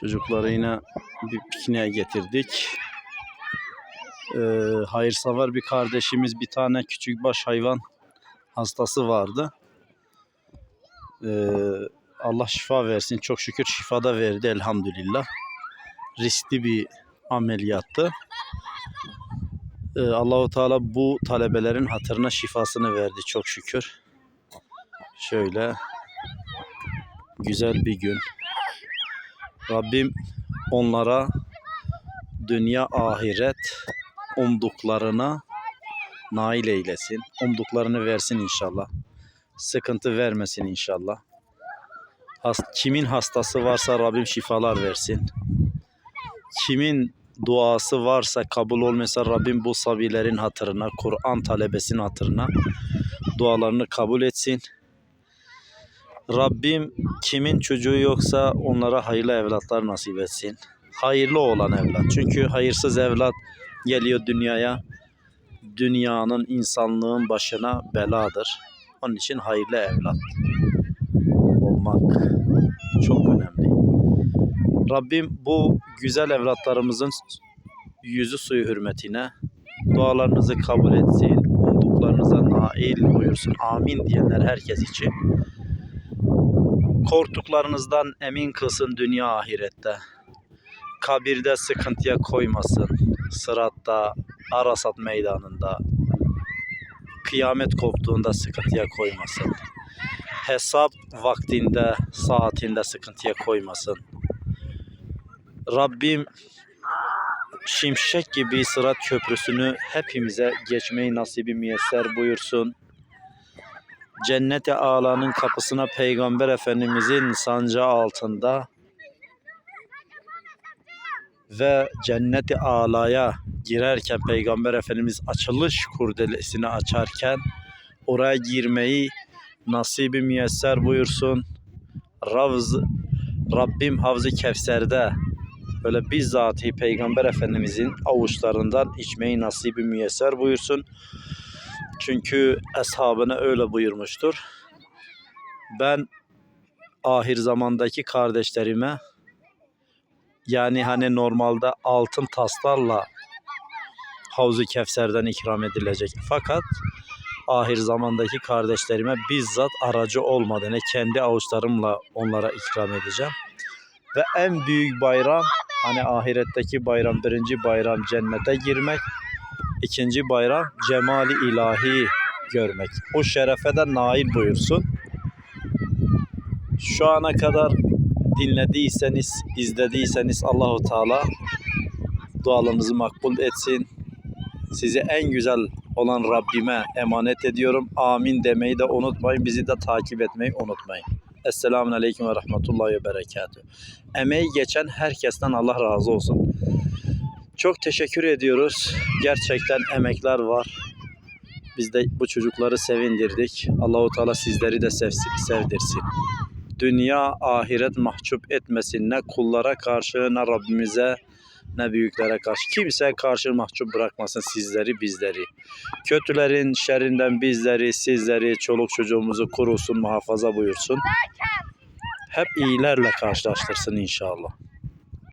Çocukları yine bir pikniğe getirdik. Ee, hayırsever bir kardeşimiz bir tane küçük baş hayvan hastası vardı. Ee, Allah şifa versin. Çok şükür şifa da verdi elhamdülillah. Riskli bir ameliyattı. Ee, Allahu Teala bu talebelerin hatırına şifasını verdi çok şükür. Şöyle güzel bir gün. Rabbim onlara dünya ahiret umduklarına nail eylesin. Umduklarını versin inşallah. Sıkıntı vermesin inşallah. Kimin hastası varsa Rabbim şifalar versin. Kimin duası varsa kabul olmasa Rabbim bu sabilerin hatırına, Kur'an talebesinin hatırına dualarını kabul etsin. Rabbim kimin çocuğu yoksa onlara hayırlı evlatlar nasip etsin. Hayırlı olan evlat. Çünkü hayırsız evlat geliyor dünyaya. Dünyanın, insanlığın başına beladır. Onun için hayırlı evlat olmak çok önemli. Rabbim bu güzel evlatlarımızın yüzü suyu hürmetine dualarınızı kabul etsin. Umduklarınıza nail buyursun. Amin diyenler herkes için. Korktuklarınızdan emin kılsın dünya ahirette. Kabirde sıkıntıya koymasın. Sıratta, Arasat meydanında, kıyamet koptuğunda sıkıntıya koymasın. Hesap vaktinde, saatinde sıkıntıya koymasın. Rabbim şimşek gibi sırat köprüsünü hepimize geçmeyi nasibi müyesser buyursun. Cenneti Ala'nın kapısına Peygamber Efendimizin sancağı altında ve Cenneti Ala'ya girerken Peygamber Efendimiz açılış kurdelesini açarken oraya girmeyi nasibi müyesser buyursun. Ravz, Rabbim Havz-ı Kevser'de böyle bizzati Peygamber Efendimizin avuçlarından içmeyi nasibi müyesser buyursun. Çünkü eshabına öyle buyurmuştur. Ben ahir zamandaki kardeşlerime yani hani normalde altın taslarla Havzu Kevser'den ikram edilecek. Fakat ahir zamandaki kardeşlerime bizzat aracı olmadığını kendi avuçlarımla onlara ikram edeceğim. Ve en büyük bayram hani ahiretteki bayram birinci bayram cennete girmek. İkinci bayram cemali ilahi görmek. O şerefe de nail buyursun. Şu ana kadar dinlediyseniz, izlediyseniz Allahu Teala dualarınızı makbul etsin. Sizi en güzel olan Rabbime emanet ediyorum. Amin demeyi de unutmayın. Bizi de takip etmeyi unutmayın. Esselamun Aleyküm ve Rahmetullahi ve Berekatuhu. Emeği geçen herkesten Allah razı olsun. Çok teşekkür ediyoruz. Gerçekten emekler var. Biz de bu çocukları sevindirdik. Allahu Teala sizleri de sevsin- sevdirsin. Dünya ahiret mahcup etmesin. Ne kullara karşı ne Rabbimize ne büyüklere karşı. Kimseye karşı mahcup bırakmasın sizleri bizleri. Kötülerin şerrinden bizleri, sizleri, çoluk çocuğumuzu korusun, muhafaza buyursun. Hep iyilerle karşılaştırsın inşallah.